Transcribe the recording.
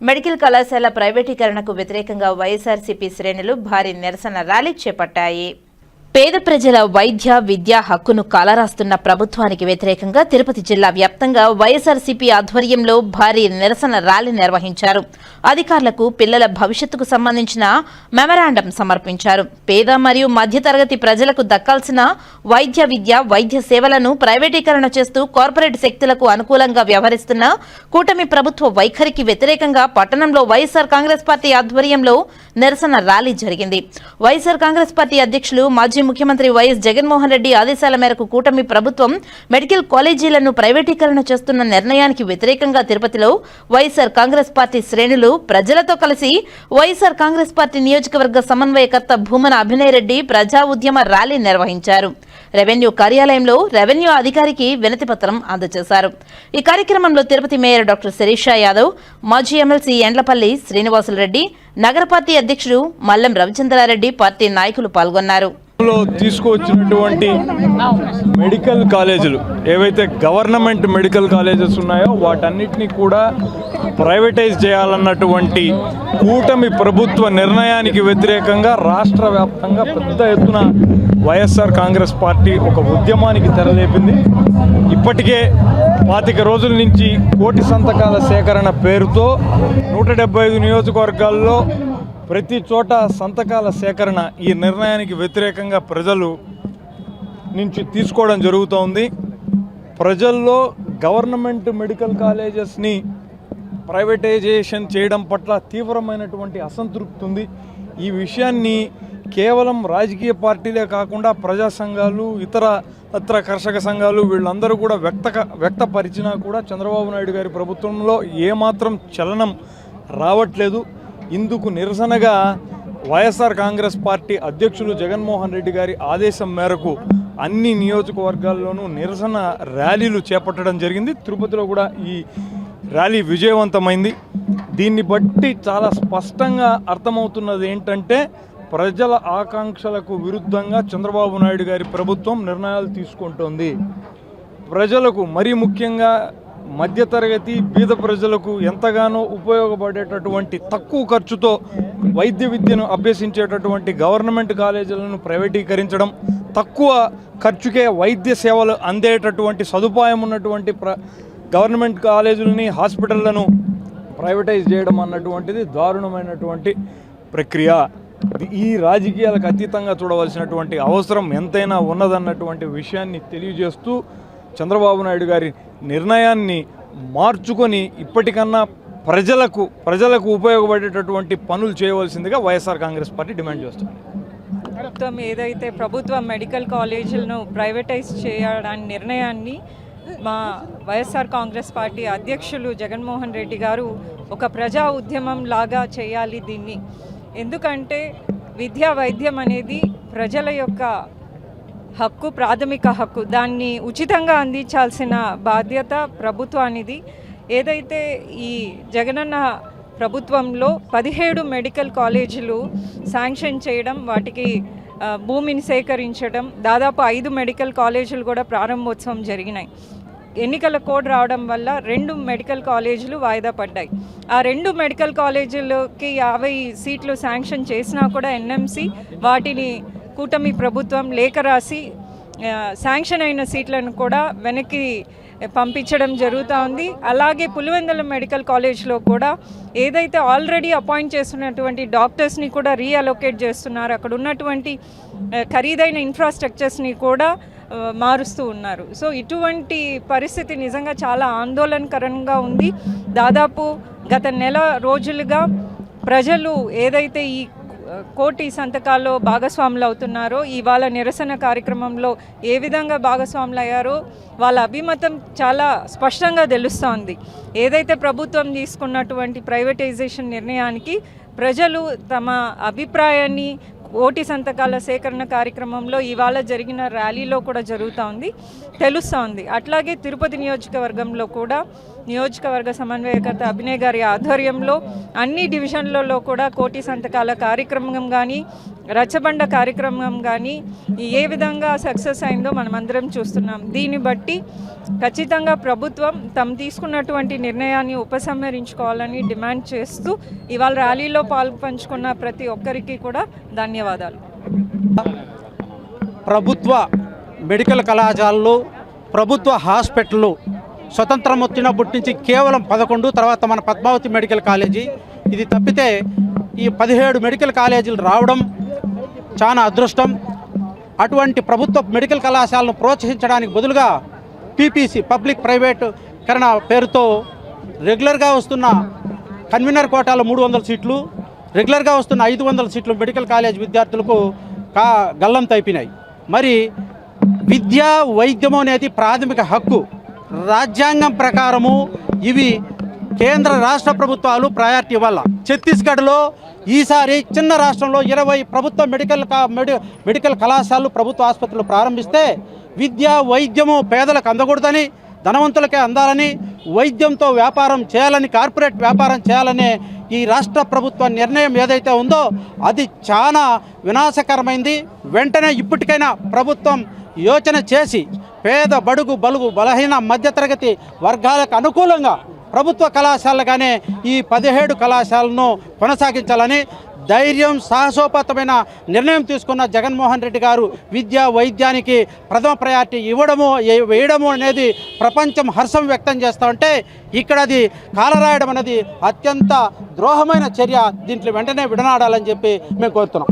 Medical కళాశాల ప్రైవేటీకరణకు వ్యతిరేకంగా వైఎస్ఆర్సీపీ శ్రేణులు భారీ నిరసన ర్యాలీ చేపట్టాయి. పేద ప్రజల వైద్య విద్యా హక్కును కాలరాస్తున్న ప్రభుత్వానికి వ్యతిరేకంగా తిరుపతి జిల్లా వ్యాప్తంగా వైఎస్ఆర్సీపీ ఆధ్వర్యంలో భారీ నిరసన ర్యాలీ నిర్వహించారు. అధికారులకు పిల్లల భవిష్యత్తుకు సంబంధించిన మెమరాండం సమర్పించారు. పేద మరియు మధ్యతరగతి ప్రజలకు దక్కాల్సిన వైద్య విద్య వైద్య సేవలను ప్రైవేటీకరణ చేస్తూ కార్పొరేట్ శక్తులకు అనుకూలంగా వ్యవహరిస్తున్న కూటమి ప్రభుత్వ వైఖరికి వ్యతిరేకంగా పట్టణంలో వైఎస్ఆర్ కాంగ్రెస్ పార్టీ ఆధ్వర్యంలో నిరసన ర్యాలీ జరిగింది. వైఎస్ఆర్ కాంగ్రెస్ పార్టీ అధ్యక్షులు మాజీ ముఖ్యమంత్రి వైఎస్ జగన్మోహన్ రెడ్డి ఆదేశాల మేరకు కూటమి ప్రభుత్వం మెడికల్ కాలేజీలను ప్రైవేటీకరణ చేస్తున్న నిర్ణయానికి వ్యతిరేకంగా తిరుపతిలో వైఎస్ఆర్ కాంగ్రెస్ పార్టీ శ్రేణులు ప్రజలతో కలిసి వైఎస్ఆర్ కాంగ్రెస్ పార్టీ నియోజకవర్గ సమన్వయకర్త భూమన అభినయ్ రెడ్డి ప్రజా ఉద్యమ ర్యాలీ నిర్వహించారు. రెవెన్యూ కార్యాలయంలో రెవెన్యూ అధికారికి వినతి పత్రం అందజేశారు. ఈ కార్యక్రమంలో తిరుపతి మేయర్ డాక్టర్ శిరీష యాదవ్ మాజీ ఎమ్మెల్సీ ఎండ్లపల్లి శ్రీనివాసులరెడ్డి నగర పార్టీ అధ్యక్షుడు మల్లం రవిచంద్రారెడ్డి పార్టీ నాయకులు పాల్గొన్నారు. లో తీసుకువచ్చినటువంటి మెడికల్ కాలేజీలు ఏవైతే గవర్నమెంట్ మెడికల్ కాలేజెస్ ఉన్నాయో వాటన్నిటిని కూడా ప్రైవేటైజ్ చేయాలన్నటువంటి కూటమి ప్రభుత్వ నిర్ణయానికి వ్యతిరేకంగా రాష్ట్ర వ్యాప్తంగా పెద్ద ఎత్తున వైఎస్ఆర్ కాంగ్రెస్ పార్టీ ఒక ఉద్యమానికి తెరలేపింది. ఇప్పటికే పాతిక రోజుల నుంచి కోటి సంతకాల సేకరణ పేరుతో నూట డెబ్బై ఐదు నియోజకవర్గాల్లో ప్రతి చోట సంతకాల సేకరణ ఈ నిర్ణయానికి వ్యతిరేకంగా ప్రజలు నుంచి తీసుకోవడం జరుగుతోంది. ప్రజల్లో గవర్నమెంట్ మెడికల్ కాలేజెస్ని ప్రైవేటైజేషన్ చేయడం పట్ల తీవ్రమైనటువంటి అసంతృప్తి ఉంది. ఈ విషయాన్ని కేవలం రాజకీయ పార్టీలే కాకుండా ప్రజా సంఘాలు ఇతర ఇతర కర్షక సంఘాలు వీళ్ళందరూ కూడా వ్యక్త వ్యక్తపరిచినా కూడా చంద్రబాబు నాయుడు గారి ప్రభుత్వంలో ఏమాత్రం చలనం రావట్లేదు. ఇందుకు నిరసనగా వైఎస్ఆర్ కాంగ్రెస్ పార్టీ అధ్యక్షులు జగన్మోహన్ రెడ్డి గారి ఆదేశం మేరకు అన్ని నియోజకవర్గాల్లోనూ నిరసన ర్యాలీలు చేపట్టడం జరిగింది. తిరుపతిలో కూడా ఈ ర్యాలీ విజయవంతమైంది. దీన్ని బట్టి చాలా స్పష్టంగా అర్థమవుతున్నది ఏంటంటే ప్రజల ఆకాంక్షలకు విరుద్ధంగా చంద్రబాబు నాయుడు గారి ప్రభుత్వం నిర్ణయాలు తీసుకుంటోంది. ప్రజలకు మరీ ముఖ్యంగా మధ్యతరగతి బీద ప్రజలకు ఎంతగానో ఉపయోగపడేటటువంటి తక్కువ ఖర్చుతో వైద్య విద్యను అభ్యసించేటటువంటి గవర్నమెంట్ కాలేజీలను ప్రైవేటీకరించడం తక్కువ ఖర్చుకే వైద్య సేవలు అందేటటువంటి సదుపాయం ఉన్నటువంటి ప్ర గవర్నమెంట్ కాలేజీలని హాస్పిటళ్ళను ప్రైవేటైజ్ చేయడం అన్నటువంటిది దారుణమైనటువంటి ప్రక్రియ. ఈ రాజకీయాలకు అతీతంగా చూడవలసినటువంటి అవసరం ఎంతైనా ఉన్నదన్నటువంటి విషయాన్ని తెలియజేస్తూ చంద్రబాబు నాయుడు గారి నిర్ణయాన్ని మార్చుకొని ఇప్పటికన్నా ప్రజలకు ప్రజలకు ఉపయోగపడేటటువంటి పనులు చేయవలసిందిగా వైఎస్ఆర్ కాంగ్రెస్ పార్టీ డిమాండ్ చేస్తుంది. ప్రభుత్వం ఏదైతే ప్రభుత్వ మెడికల్ కాలేజీలను ప్రైవేటైజ్ చేయడానికి నిర్ణయాన్ని మా వైఎస్ఆర్ కాంగ్రెస్ పార్టీ అధ్యక్షులు జగన్మోహన్ రెడ్డి గారు ఒక ప్రజా ఉద్యమం లాగా చేయాలి దీన్ని. ఎందుకంటే విద్యా వైద్యం అనేది ప్రజల యొక్క హక్కు ప్రాథమిక హక్కు. దాన్ని ఉచితంగా అందించాల్సిన బాధ్యత ప్రభుత్వానిది. ఏదైతే ఈ జగనన్న ప్రభుత్వంలో పదిహేడు మెడికల్ కాలేజీలు శాంక్షన్ చేయడం వాటికి భూమిని సేకరించడం దాదాపు ఐదు మెడికల్ కాలేజీలు కూడా ప్రారంభోత్సవం జరిగినాయి. ఎన్నికల కోడ్ రావడం వల్ల రెండు మెడికల్ కాలేజీలు వాయిదా పడ్డాయి. ఆ రెండు మెడికల్ కాలేజీలకి యాభై సీట్లు శాంక్షన్ చేసినా కూడా ఎన్ఎంసి వాటిని కూటమి ప్రభుత్వం లేఖ రాసి శాంక్షన్ అయిన సీట్లను కూడా వెనక్కి పంపించడం జరుగుతూ ఉంది. అలాగే పులివెందుల మెడికల్ కాలేజ్లో కూడా ఏదైతే ఆల్రెడీ అపాయింట్ చేస్తున్నటువంటి డాక్టర్స్ని కూడా రీఅలొకేట్ చేస్తున్నారు అక్కడ ఉన్నటువంటి ఖరీదైన ఇన్ఫ్రాస్ట్రక్చర్స్ని కూడా మారుస్తూ ఉన్నారు. సో ఇటువంటి పరిస్థితి నిజంగా చాలా ఆందోళనకరంగా ఉంది. దాదాపు గత నెల రోజులుగా ప్రజలు ఏదైతే ఈ కోటి సంతకాల్లో భాగస్వాములు అవుతున్నారో ఇవాళ నిరసన కార్యక్రమంలో ఏ విధంగా భాగస్వాములు అయ్యారో వాళ్ళ అభిమతం చాలా స్పష్టంగా తెలుస్తోంది. ఏదైతే ప్రభుత్వం తీసుకున్నటువంటి ప్రైవేటైజేషన్ నిర్ణయానికి ప్రజలు తమ అభిప్రాయాన్ని ఓటి సంతకాల సేకరణ కార్యక్రమంలో ఇవాళ జరిగిన ర్యాలీలో కూడా జరుగుతూ ఉంది తెలుస్తూ ఉంది అట్లాగే తిరుపతి నియోజకవర్గంలో కూడా నియోజకవర్గ సమన్వయకర్త అభినయ్ గారి ఆధ్వర్యంలో అన్ని డివిజన్లలో కూడా కోటి సంతకాల కార్యక్రమం కానీ రచ్చబండ కార్యక్రమం కానీ ఏ విధంగా సక్సెస్ అయిందో మనమందరం చూస్తున్నాం. దీన్ని బట్టి ఖచ్చితంగా ప్రభుత్వం తమ తీసుకున్నటువంటి నిర్ణయాన్ని ఉపసంహరించుకోవాలని డిమాండ్ చేస్తూ ఇవాళ ర్యాలీలో పాలు పంచుకున్న ప్రతి ఒక్కరికి కూడా ధన్యవాదాలు. ప్రభుత్వ మెడికల్ కళాశాలలు ప్రభుత్వ హాస్పిటళ్ళు స్వతంత్రం వచ్చినప్పటి నుంచి కేవలం పదకొండు తర్వాత మన పద్మావతి మెడికల్ కాలేజీ. ఇది తప్పితే ఈ పదిహేడు మెడికల్ కాలేజీలు రావడం చాలా అదృష్టం. అటువంటి ప్రభుత్వ మెడికల్ కళాశాలను ప్రోత్సహించడానికి బదులుగా పీపీసీ పబ్లిక్ ప్రైవేట్ కరణ పేరుతో రెగ్యులర్గా వస్తున్న కన్వీనర్ కోటాలో మూడు వందల సీట్లు రెగ్యులర్గా వస్తున్న ఐదు వందల సీట్లు మెడికల్ కాలేజ్ విద్యార్థులకు కా గల్లం తైపినాయి మరి విద్య వైద్యము అనేది ప్రాథమిక హక్కు. రాజ్యాంగం ప్రకారము ఇవి కేంద్ర రాష్ట్ర ప్రభుత్వాలు ప్రయారిటీ వల్ల. ఛత్తీస్గఢ్లో ఈసారి చిన్న రాష్ట్రంలో ఇరవై ప్రభుత్వ మెడికల్ కా- మెడి మెడికల్ కళాశాలలు ప్రభుత్వ ఆసుపత్రులు ప్రారంభిస్తే విద్య వైద్యము పేదలకు అందకూడదని ధనవంతులకే అందాలని వైద్యంతో వ్యాపారం చేయాలని కార్పొరేట్ వ్యాపారం చేయాలనే ఈ రాష్ట్ర ప్రభుత్వ నిర్ణయం ఏదైతే ఉందో అది చాలా వినాశకరమైంది. వెంటనే ఇప్పటికైనా ప్రభుత్వం యోచన చేసి పేద బడుగు బలుగు బలహీన మధ్యతరగతి వర్గాలకు అనుకూలంగా ప్రభుత్వ కళాశాలగానే ఈ పదిహేడు కళాశాలను కొనసాగించాలని ధైర్యం సాహసోపేతమైన నిర్ణయం తీసుకున్న జగన్మోహన్ రెడ్డి గారు విద్య వైద్యానికి ప్రథమ ప్రయారిటీ ఇవ్వడము వేయడము అనేది ప్రపంచం హర్షం వ్యక్తం చేస్తూ ఉంటే ఇక్కడ అది కాలరాయడం అనేది అత్యంత ద్రోహమైన చర్య. దీంట్లో వెంటనే విడనాడాలని చెప్పి మేము కోరుతున్నాం.